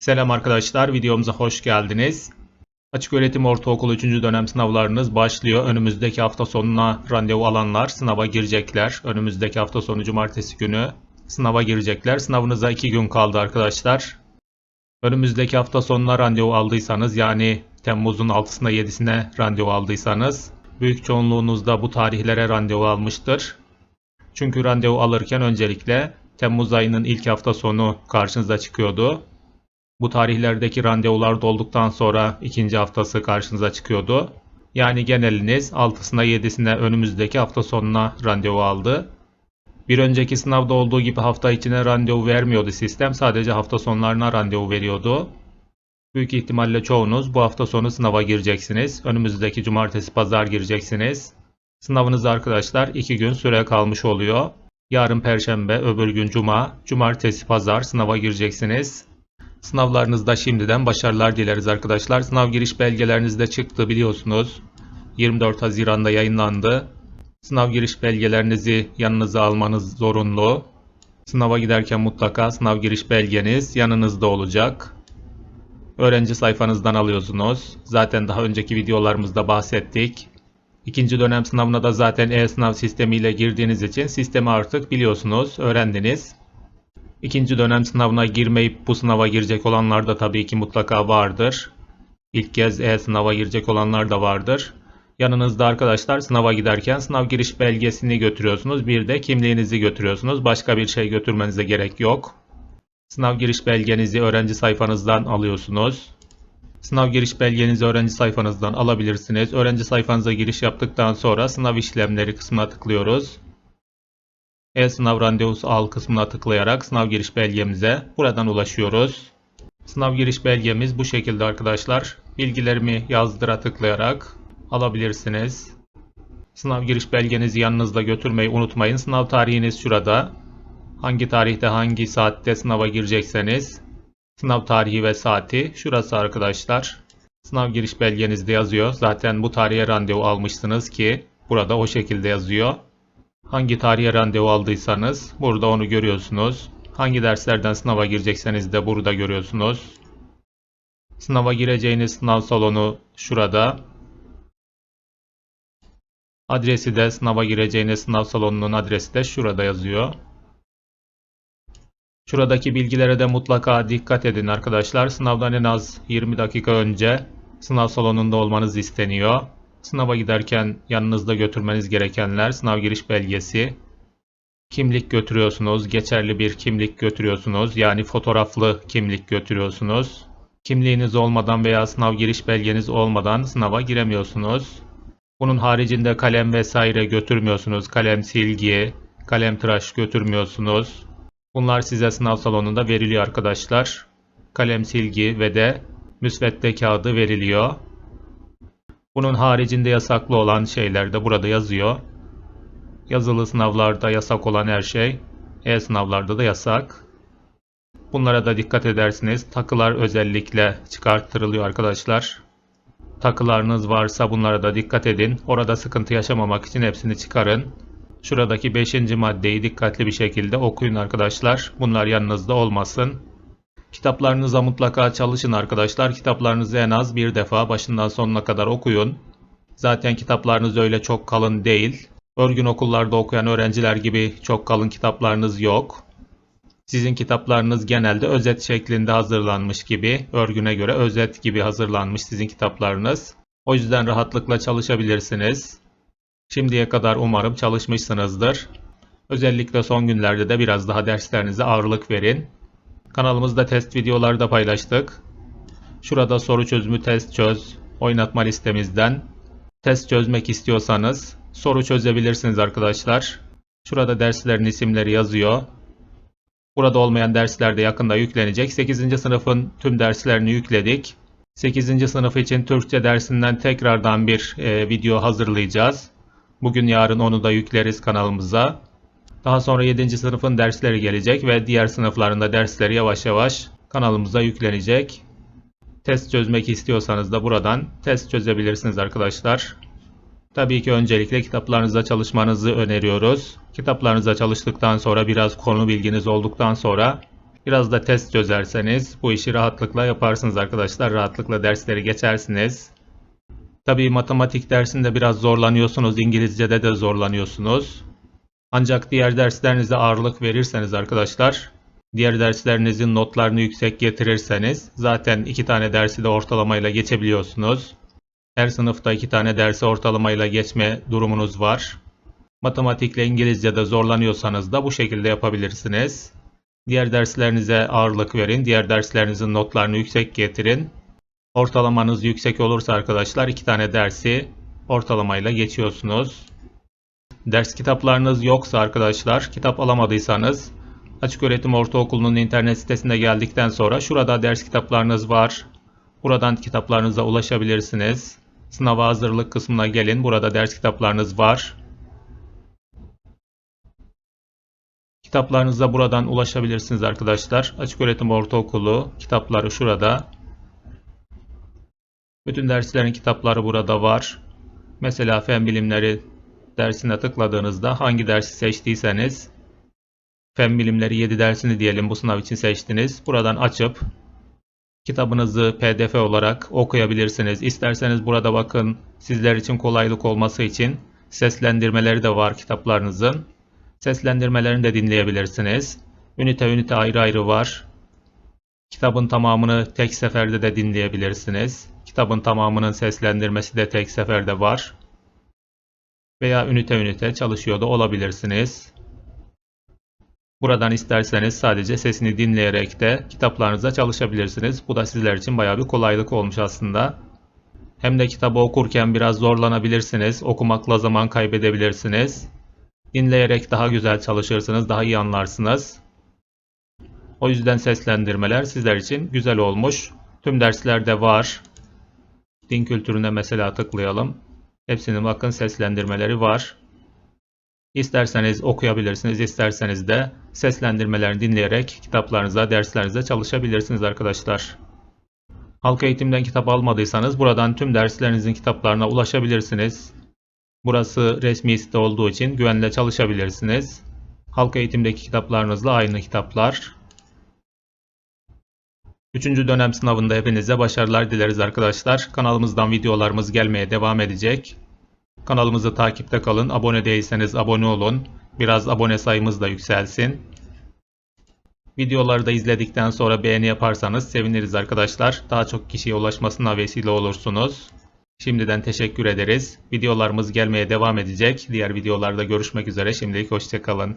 Selam arkadaşlar, videomuza hoş geldiniz. Açık öğretim ortaokulu 3. dönem sınavlarınız başlıyor. Önümüzdeki hafta sonuna randevu alanlar sınava girecekler. Önümüzdeki hafta sonu cumartesi günü sınava girecekler. Sınavınıza 2 gün kaldı arkadaşlar. Önümüzdeki hafta sonuna randevu aldıysanız yani Temmuz'un 6'sına 7'sine randevu aldıysanız büyük çoğunluğunuz da bu tarihlere randevu almıştır. Çünkü randevu alırken öncelikle Temmuz ayının ilk hafta sonu karşınıza çıkıyordu. Bu tarihlerdeki randevular dolduktan sonra ikinci haftası karşınıza çıkıyordu. Yani geneliniz 6'sına 7'sine önümüzdeki hafta sonuna randevu aldı. Bir önceki sınavda olduğu gibi hafta içine randevu vermiyordu sistem. Sadece hafta sonlarına randevu veriyordu. Büyük ihtimalle çoğunuz bu hafta sonu sınava gireceksiniz. Önümüzdeki cumartesi pazar gireceksiniz. Sınavınız arkadaşlar 2 gün süre kalmış oluyor. Yarın perşembe, öbür gün cuma, cumartesi pazar sınava gireceksiniz. Sınavlarınızda şimdiden başarılar dileriz arkadaşlar. Sınav giriş belgeleriniz de çıktı biliyorsunuz. 24 Haziran'da yayınlandı. Sınav giriş belgelerinizi yanınıza almanız zorunlu. Sınava giderken mutlaka sınav giriş belgeniz yanınızda olacak. Öğrenci sayfanızdan alıyorsunuz. Zaten daha önceki videolarımızda bahsettik. İkinci dönem sınavına da zaten e-sınav sistemiyle girdiğiniz için sistemi artık biliyorsunuz, öğrendiniz. İkinci dönem sınavına girmeyip bu sınava girecek olanlar da tabii ki mutlaka vardır. İlk kez e-sınava girecek olanlar da vardır. Yanınızda arkadaşlar sınava giderken sınav giriş belgesini götürüyorsunuz. Bir de kimliğinizi götürüyorsunuz. Başka bir şey götürmenize gerek yok. Sınav giriş belgenizi öğrenci sayfanızdan alıyorsunuz. Sınav giriş belgenizi öğrenci sayfanızdan alabilirsiniz. Öğrenci sayfanıza giriş yaptıktan sonra sınav işlemleri kısmına tıklıyoruz. E-sınav randevusu al kısmına tıklayarak sınav giriş belgemize buradan ulaşıyoruz. Sınav giriş belgemiz bu şekilde arkadaşlar. Bilgilerimi yazdıra tıklayarak alabilirsiniz. Sınav giriş belgenizi yanınızda götürmeyi unutmayın. Sınav tarihiniz şurada. Hangi tarihte hangi saatte sınava girecekseniz sınav tarihi ve saati şurası arkadaşlar. Sınav giriş belgenizde yazıyor. Zaten bu tarihe randevu almışsınız ki burada o şekilde yazıyor. Hangi tarihe randevu aldıysanız burada onu görüyorsunuz. Hangi derslerden sınava girecekseniz de burada görüyorsunuz. Sınava gireceğiniz sınav salonu şurada. Adresi de sınava gireceğiniz sınav salonunun adresi de şurada yazıyor. Şuradaki bilgilere de mutlaka dikkat edin arkadaşlar. Sınavdan en az 20 dakika önce sınav salonunda olmanız isteniyor. Sınava giderken yanınızda götürmeniz gerekenler sınav giriş belgesi, kimlik götürüyorsunuz, geçerli bir kimlik götürüyorsunuz. Yani fotoğraflı kimlik götürüyorsunuz. Kimliğiniz olmadan veya sınav giriş belgeniz olmadan sınava giremiyorsunuz. Bunun haricinde kalem vesaire götürmüyorsunuz. Kalem silgi, kalem tıraş götürmüyorsunuz. Bunlar size sınav salonunda veriliyor arkadaşlar. Kalem silgi ve de müsvedde kağıdı veriliyor. Bunun haricinde yasaklı olan şeyler de burada yazıyor. Yazılı sınavlarda yasak olan her şey e-sınavlarda da yasak. Bunlara da dikkat edersiniz. Takılar özellikle çıkarttırılıyor arkadaşlar. Takılarınız varsa bunlara da dikkat edin. Orada sıkıntı yaşamamak için hepsini çıkarın. Şuradaki 5. maddeyi dikkatli bir şekilde okuyun arkadaşlar. Bunlar yanınızda olmasın. Kitaplarınıza mutlaka çalışın arkadaşlar. Kitaplarınızı en az bir defa başından sonuna kadar okuyun. Zaten kitaplarınız öyle çok kalın değil. Örgün okullarda okuyan öğrenciler gibi çok kalın kitaplarınız yok. Sizin kitaplarınız genelde özet şeklinde hazırlanmış gibi, örgüne göre özet gibi hazırlanmış sizin kitaplarınız. O yüzden rahatlıkla çalışabilirsiniz. Şimdiye kadar umarım çalışmışsınızdır. Özellikle son günlerde de biraz daha derslerinize ağırlık verin. Kanalımızda test videoları da paylaştık. Şurada soru çözümü test çöz oynatma listemizden test çözmek istiyorsanız soru çözebilirsiniz arkadaşlar. Şurada derslerin isimleri yazıyor. Burada olmayan dersler de yakında yüklenecek. 8. sınıfın tüm derslerini yükledik. 8. sınıf için Türkçe dersinden tekrardan bir e, video hazırlayacağız. Bugün yarın onu da yükleriz kanalımıza. Daha sonra 7. sınıfın dersleri gelecek ve diğer sınıflarında dersleri yavaş yavaş kanalımıza yüklenecek. Test çözmek istiyorsanız da buradan test çözebilirsiniz arkadaşlar. Tabii ki öncelikle kitaplarınızda çalışmanızı öneriyoruz. Kitaplarınızda çalıştıktan sonra biraz konu bilginiz olduktan sonra Biraz da test çözerseniz bu işi rahatlıkla yaparsınız arkadaşlar. Rahatlıkla dersleri geçersiniz. Tabii matematik dersinde biraz zorlanıyorsunuz. İngilizce'de de zorlanıyorsunuz. Ancak diğer derslerinize ağırlık verirseniz arkadaşlar, diğer derslerinizin notlarını yüksek getirirseniz zaten iki tane dersi de ortalamayla geçebiliyorsunuz. Her sınıfta iki tane dersi ortalamayla geçme durumunuz var. Matematikle İngilizce'de zorlanıyorsanız da bu şekilde yapabilirsiniz. Diğer derslerinize ağırlık verin. Diğer derslerinizin notlarını yüksek getirin. Ortalamanız yüksek olursa arkadaşlar iki tane dersi ortalamayla geçiyorsunuz. Ders kitaplarınız yoksa arkadaşlar, kitap alamadıysanız Açık Öğretim Ortaokulu'nun internet sitesine geldikten sonra şurada ders kitaplarınız var. Buradan kitaplarınıza ulaşabilirsiniz. Sınava hazırlık kısmına gelin. Burada ders kitaplarınız var. Kitaplarınıza buradan ulaşabilirsiniz arkadaşlar. Açık Öğretim Ortaokulu kitapları şurada. Bütün derslerin kitapları burada var. Mesela fen bilimleri dersine tıkladığınızda hangi dersi seçtiyseniz fen bilimleri 7 dersini diyelim bu sınav için seçtiniz. Buradan açıp kitabınızı pdf olarak okuyabilirsiniz. İsterseniz burada bakın sizler için kolaylık olması için seslendirmeleri de var kitaplarınızın. Seslendirmelerini de dinleyebilirsiniz. Ünite ünite ayrı ayrı var. Kitabın tamamını tek seferde de dinleyebilirsiniz. Kitabın tamamının seslendirmesi de tek seferde var. Veya ünite ünite çalışıyor da olabilirsiniz. Buradan isterseniz sadece sesini dinleyerek de kitaplarınıza çalışabilirsiniz. Bu da sizler için bayağı bir kolaylık olmuş aslında. Hem de kitabı okurken biraz zorlanabilirsiniz. Okumakla zaman kaybedebilirsiniz. Dinleyerek daha güzel çalışırsınız, daha iyi anlarsınız. O yüzden seslendirmeler sizler için güzel olmuş. Tüm derslerde var. Din kültürüne mesela tıklayalım. Hepsinin bakın seslendirmeleri var. İsterseniz okuyabilirsiniz, isterseniz de seslendirmelerini dinleyerek kitaplarınıza, derslerinize çalışabilirsiniz arkadaşlar. Halk eğitimden kitap almadıysanız buradan tüm derslerinizin kitaplarına ulaşabilirsiniz. Burası resmi site olduğu için güvenle çalışabilirsiniz. Halk eğitimdeki kitaplarınızla aynı kitaplar. Üçüncü dönem sınavında hepinize başarılar dileriz arkadaşlar. Kanalımızdan videolarımız gelmeye devam edecek. Kanalımızı takipte kalın. Abone değilseniz abone olun. Biraz abone sayımız da yükselsin. Videoları da izledikten sonra beğeni yaparsanız seviniriz arkadaşlar. Daha çok kişiye ulaşmasına vesile olursunuz. Şimdiden teşekkür ederiz. Videolarımız gelmeye devam edecek. Diğer videolarda görüşmek üzere. Şimdilik hoşçakalın.